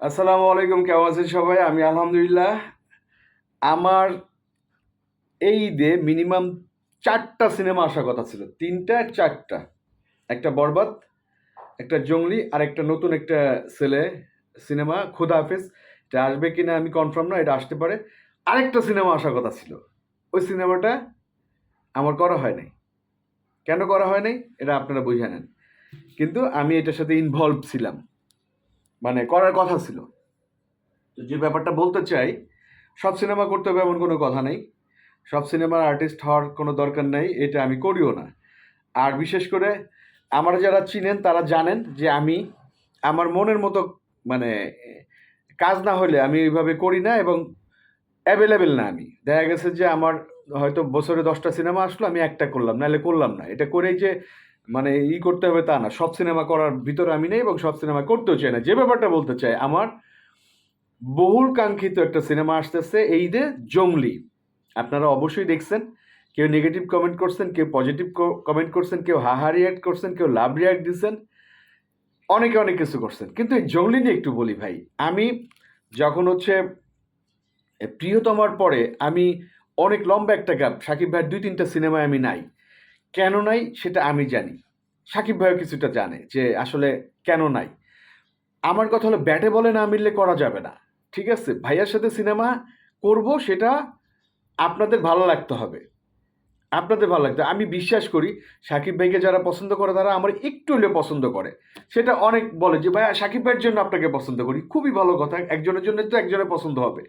আসসালামু আলাইকুম, কেমন আছেন সবাই? আমি আলহামদুলিল্লাহ। আমার এই ঈদে মিনিমাম চারটা সিনেমা আসার কথা ছিল। তিনটা, চারটা। একটা বরবাদ, একটা জঙ্গলি, আর একটা নতুন একটা ছেলে সিনেমা খুদা হাফেজ। এটা আসবে কি না আমি কনফার্ম না, এটা আসতে পারে। আরেকটা সিনেমা আসার কথা ছিল। ওই সিনেমাটা আমার করা হয় নাই। কেন করা হয় নাই? এটা আপনারা বুঝে নেন। কিন্তু আমি এটার সাথে ইনভলভ ছিলাম। মানে করার কথা ছিল। তো যে ব্যাপারটা বলতে চাই, সব সিনেমা করতে হবে এমন কোনো কথা নেই। সব সিনেমার আর্টিস্ট হওয়ার কোনো দরকার নেই, এটা আমি করিও না। আর বিশেষ করে আমার যারা চিনেন, তারা জানেন যে আমি আমার মনের মতো মানে কাজ না হলে আমি এইভাবে করি না এবং অ্যাভেলেবেল না আমি। দেখা গেছে যে আমার হয়তো বছরে দশটা সিনেমা আসলো, আমি একটা করলাম, নাহলে করলাম না। এটা করেই যে মানে ই করতে হবে তা না। সব সিনেমা করার ভিতরে আমি নেই এবং সব সিনেমা করতেও চাই না। যে ব্যাপারটা বলতে চাই, আমার বহুল কাঙ্ক্ষিত একটা সিনেমা আসতেছে, এই ঈদে জঙ্গলি আপনারা অবশ্যই দেখছেন। কেউ নেগেটিভ কমেন্ট করছেন, কেউ পজিটিভ কমেন্ট করছেন, কেউ হাহা রিয়াক্ট করছেন, কেউ লাভ রিয়াক্ট দিচ্ছেন। অনেকে অনেক কিছু করছেন। কিন্তু এই জঙ্গলি নিয়ে একটু বলি ভাই, আমি যখন হচ্ছে প্রিয়তমার পরে আমি অনেক লম্বা একটা গ্যাপ সাকিব ভাইয়ের দুই তিনটা সিনেমায় আমি নাই। কেন নাই সেটা আমি জানি। সাকিব ভাইও কিছুটা জানে যে আসলে কেন নাই। আমার কথা হলো, ব্যাটে বলে না মিললে করা যাবে না। ঠিক আছে, ভাইয়ার সাথে সিনেমা করব সেটা আপনাদের ভালো লাগতে হবে। আপনাদের ভালো লাগতে আমি বিশ্বাস করি, সাকিব ভাইকে যারা পছন্দ করে তারা আমার একটু হলেও পছন্দ করে। সেটা অনেক বলে যে, ভাইয়া, সাকিব ভাইয়ের জন্য আপনাকে পছন্দ করি। খুবই ভালো কথা, একজনের জন্য তো একজনের পছন্দ হবে।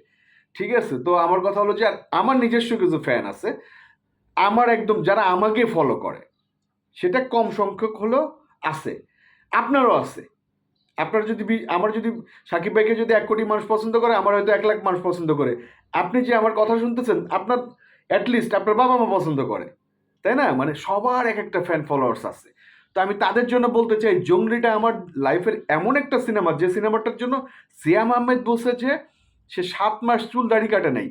ঠিক আছে, তো আমার কথা হলো যে আমার নিজস্ব কিছু ফ্যান আছে। আমার একদম যারা আমাকে ফলো করে, সেটা কম সংখ্যক হলেও আছে। আপনারও আছে। আপনার যদি আমার যদি সাকিব ভাইকে যদি এক কোটি মানুষ পছন্দ করে, আমার হয়তো এক লাখ মানুষ পছন্দ করে। আপনি যে আমার কথা শুনতেছেন, আপনার অ্যাটলিস্ট আপনার বাবা মা পছন্দ করে। তাই না? মানে সবার এক একটা ফ্যান ফলোয়ার্স আছে। তো আমি তাদের জন্য বলতে চাই, জঙ্গলিটা আমার লাইফের এমন একটা সিনেমা যে সিনেমাটার জন্য সিয়াম আহমেদ বলছে যে, সে সাত মাস চুল দাড়ি কাটে নাই।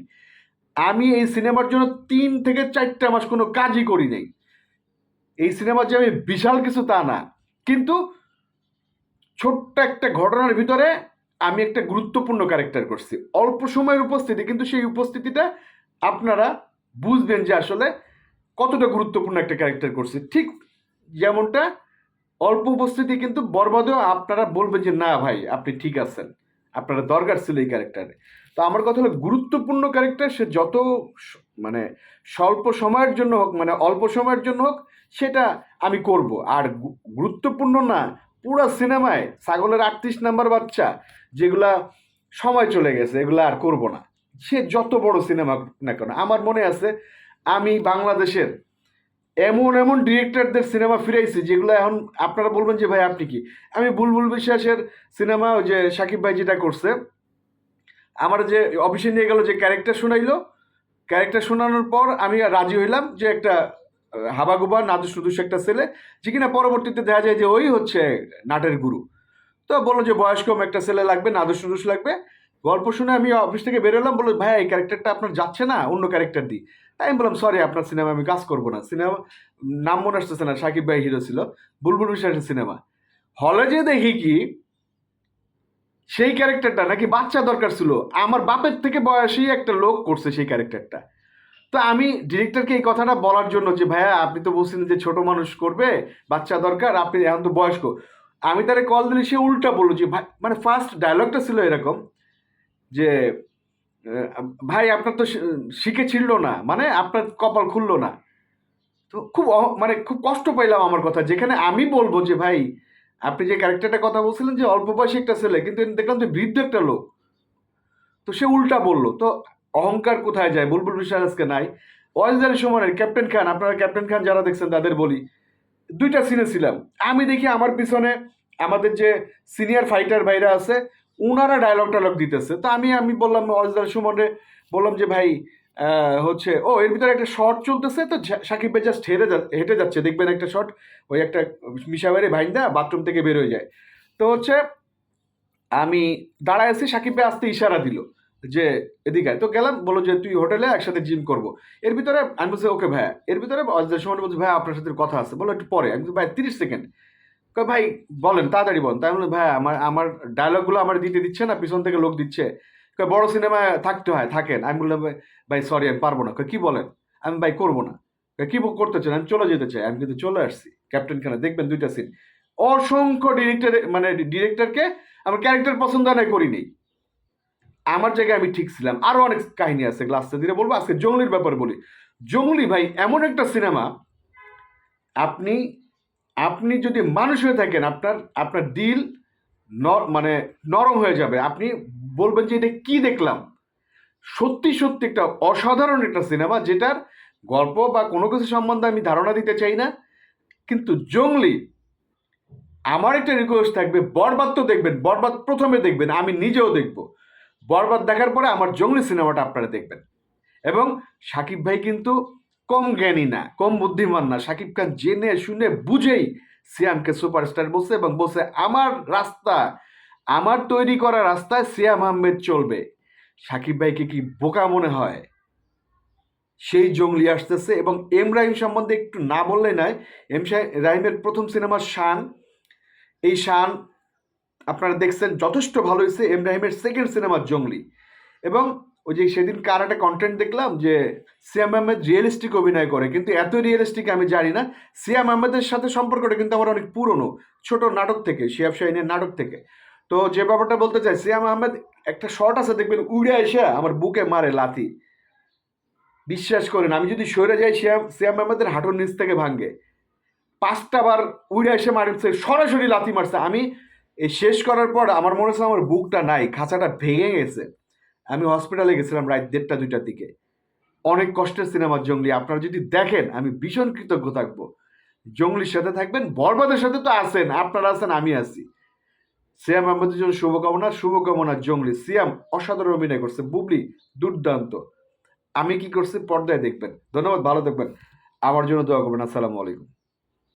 আমি এই সিনেমার জন্য তিন থেকে চারটা মাস কোনো কাজই করি নাই। এই সিনেমার যে আমি বিশাল কিছু তা না। কিন্তু ছোট্ট একটা ঘটনার ভিতরে আমি একটা গুরুত্বপূর্ণ ক্যারেক্টার করছি। অল্প সময়ের উপস্থিতি, কিন্তু সেই উপস্থিতিটা আপনারা বুঝবেন যে আসলে কতটা গুরুত্বপূর্ণ একটা ক্যারেক্টার করছি। ঠিক যেমনটা অল্প উপস্থিতি, কিন্তু বরবাদেও আপনারা বলবেন যে, না ভাই, আপনি ঠিক আছেন। আপনারা দরকার ছিল এই ক্যারেক্টারে তো আমার কথা হলো গুরুত্বপূর্ণ ক্যারেক্টার সে যত মানে স্বল্প সময়ের জন্য হোক মানে অল্প সময়ের জন্য হোক, সেটা আমি করব। আর গুরুত্বপূর্ণ না, পুরো সিনেমায় ছাগলের আটত্রিশ নাম্বার বাচ্চা, যেগুলা সময় চলে গেছে, এগুলো আর করব না। সে যত বড় সিনেমা না কেন, আমার মনে আছে আমি বাংলাদেশের এমন এমন ডিরেক্টরদের সিনেমা ফিরাইছি, যেগুলো এখন আপনারা বলবেন যে, ভাই, আপনি কি? আমি বুলবুল বিশ্বাসের সিনেমা যে সাকিব ভাই যেটা করছে আমার যে অফিসে নিয়ে গেল যে ক্যারেক্টার শোনাইলো ক্যারেক্টার শোনানোর পর আমি রাজি হইলাম যে একটা হাবাগুবা নাদুস নুদুস একটা ছেলে, যে কিনা পরবর্তীতে দেখা যায় যে ওই হচ্ছে নাটের গুরু। তো বলল যে বয়স্ক একটা ছেলে লাগবে নাদুস নুদুস লাগবে। গল্প শুনে আমি অফিস থেকে বেরোলাম বলল, ভাই, এই ক্যারেক্টারটা আপনার যাচ্ছে না? অন্য ক্যারেক্টার দিই তাই আমি বললাম সরি আপনার সিনেমা আমি কাজ করব না। সিনেমা নাম মনে আসতেছে না, সাকিব ভাই হিরো ছিল, বুলবুল বিশ্বাসের সিনেমা হলে যে দেখি কি সেই ক্যারেক্টারটা নাকি বাচ্চা দরকার ছিল। আমার বাপের থেকে বয়সী একটা লোক করছে সেই ক্যারেক্টারটা তো আমি ডিরেক্টরকে এই কথাটা বলার জন্য যে, ভাইয়া, আপনি তো বলছেন যে ছোট মানুষ করবে, বাচ্চা দরকার, আপনি এখন তো বয়স্ক। আমি তারে কল দিলে সে উল্টা বলল যে, ভাই মানে ফার্স্ট ডায়লগটা ছিল এরকম যে ভাই, আপনার তো শিখে ছিড়লো না মানে আপনার কপাল খুললো না। তো খুব মানে খুব কষ্ট পাইলাম আমার কথা। যেখানে আমি বলব যে, ভাই আপনি যে ক্যারেক্টারটা কথা বলছিলেন যে অল্প বয়সী একটা ছেলে, কিন্তু দেখলাম যে বৃদ্ধ একটা লোক। তো সে উল্টা বলল, তো অহংকার কোথায় যায়? বুলবুল বিশ্বাস আজকে নাই। ওয়াইজারি সময়ের ক্যাপ্টেন খান, আপনারা ক্যাপ্টেন খান যারা দেখছেন তাদের বলি। দুইটা সিনে ছিলাম। আমি দেখি আমার পিছনে আমাদের যে সিনিয়র ফাইটার ভাইরা আছে ওনারা ডায়লগ টায়লগ দিতেছে। তো আমি আমি বললাম অজদার সুমনে বললাম যে, ভাই হচ্ছে, ও, এর ভিতরে একটা শর্ট চলতেছে, তো সাকিব ভাই জাস্ট যা- হেঁটে যাচ্ছে। দেখবেন একটা শর্ট ওই একটা মিশাবারে ভাইন্দা বাথরুম থেকে বের হয়ে যায়। তো হচ্ছে, আমি দাঁড়ায় আছি, সাকিব ভাই আসতে ইশারা দিল যে, এদিকে। তো গেলাম বলো যে, তুই হোটেলে একসাথে জিম করব। এর ভিতরে আমি বলছি, ওকে ভাইয়া এর ভিতরে সুমন বলছি, ভাই, আপনার সাথে কথা আছে। বলো একটু পরে। আমি ভাই, তিরিশ সেকেন্ড ভাই, বলেন, তাড়াতাড়ি বলেন। তাই বলে ভাই, আমার আমার ডায়লগগুলো আমার দিতে দিচ্ছে না, পিছন থেকে লোক দিচ্ছে। বড় সিনেমায় থাকতে হয়, থাকেন। আমি বললাম, ভাই- সরি আমি পারব না। কি বলেন? আমি, ভাই, করব না। কি করতে চান? আমি, চলে যেতে চাই। আমি কিন্তু চলে আসছি। ক্যাপ্টেন খানা দেখবেন দুইটা সিন অসংখ্য ডিরেক্টর মানে ডিরেক্টরকে আমার ক্যারেক্টার পছন্দ নাই করিনি আমার জায়গায় আমি ঠিক ছিলাম। আরও অনেক কাহিনী আছে গ্লাসটা দিয়ে বলব। আজকে জঙ্গলির ব্যাপারে বলি। জঙ্গলি ভাই, এমন একটা সিনেমা, আপনি আপনি যদি মানুষ হয়ে থাকেন, আপনার আপনার দিল মানে নরম হয়ে যাবে। আপনি বলবেন যে এটা কি দেখলাম? সত্যি সত্যি একটা অসাধারণ একটা সিনেমা যেটার গল্প বা কোনো কিছু সম্বন্ধে আমি ধারণা দিতে চাই না। কিন্তু জঙ্গলি, আমার একটা রিকোয়েস্ট থাকবে, বরবাদ তো দেখবেন, বরবাদ প্রথমে দেখবেন, আমি নিজেও দেখব। বরবাদ দেখার পরে আমার জঙ্গলি সিনেমাটা আপনারা দেখবেন। এবং সাকিব ভাই কিন্তু কম জ্ঞানী না, কম বুদ্ধিমান না। সাকিব খান জেনে শুনে বুঝেই সিয়ামকে সুপারস্টার বলছে এবং বলছে, আমার রাস্তা আমার তৈরি করা রাস্তায় সিয়াম আহমেদ চলবে। সাকিব ভাইকে কি বোকা মনে হয়? সেই জঙ্গলি আসতেছে এবং এম রাহিম সম্বন্ধে একটু না বললে নয়, এম রাহিমের প্রথম সিনেমা শান। এই শান আপনারা দেখছেন, যথেষ্ট ভালো হয়েছে এম রাহিমের সেকেন্ড সিনেমা জঙ্গলি। এবং ওই যে সেদিন কার একটা কন্টেন্ট দেখলাম যে সিয়াম আহমেদ রিয়েলিস্টিক অভিনয় করে, কিন্তু এত রিয়েলিস্টিক আমি জানি না। সিয়াম আহমেদের সাথে সম্পর্কটা কিন্তু আমার অনেক পুরনো, ছোট নাটক থেকে শিয়াব শাহিনের নাটক থেকে। তো যে ব্যাপারটা বলতে চাই সিয়াম আহমেদ, একটা শর্ট আছে, দেখবেন উড়ে এসে আমার বুকে মারে লাথি। বিশ্বাস করেন, আমি যদি সরে যাই, সিয়াম সিয়াম আহমেদের হাঁটুর নিচ থেকে ভাঙ্গে। পাঁচটা বার উড়ে এসে মারছে, সরাসরি লাথি মারছে। আমি এই শেষ করার পর আমার মনে হচ্ছে আমার বুকটা নাই, খাঁচাটা ভেঙে গেছে। আমি হসপিটালে গেছিলাম রাত দেড়টা, দুইটার দিকে। অনেক কষ্টের সিনেমা জঙ্গলি, আপনারা যদি দেখেন, আমি ভীষণ কৃতজ্ঞ থাকব। জঙ্গলির সাথে থাকবেন, বরবাদের সাথে তো আছেন, আপনারা আছেন, আমি আছি। সিয়াম আহমেদের জন্য শুভকামনা শুভকামনা জঙ্গলি। সিয়াম অসাধারণ অভিনয় করছে। বুবলি, দুর্দান্ত। আমি কি করছি? পর্দায় দেখবেন। ধন্যবাদ, ভালো থাকবেন। আমার জন্য দোয়া করবেন। আসসালামু আলাইকুম।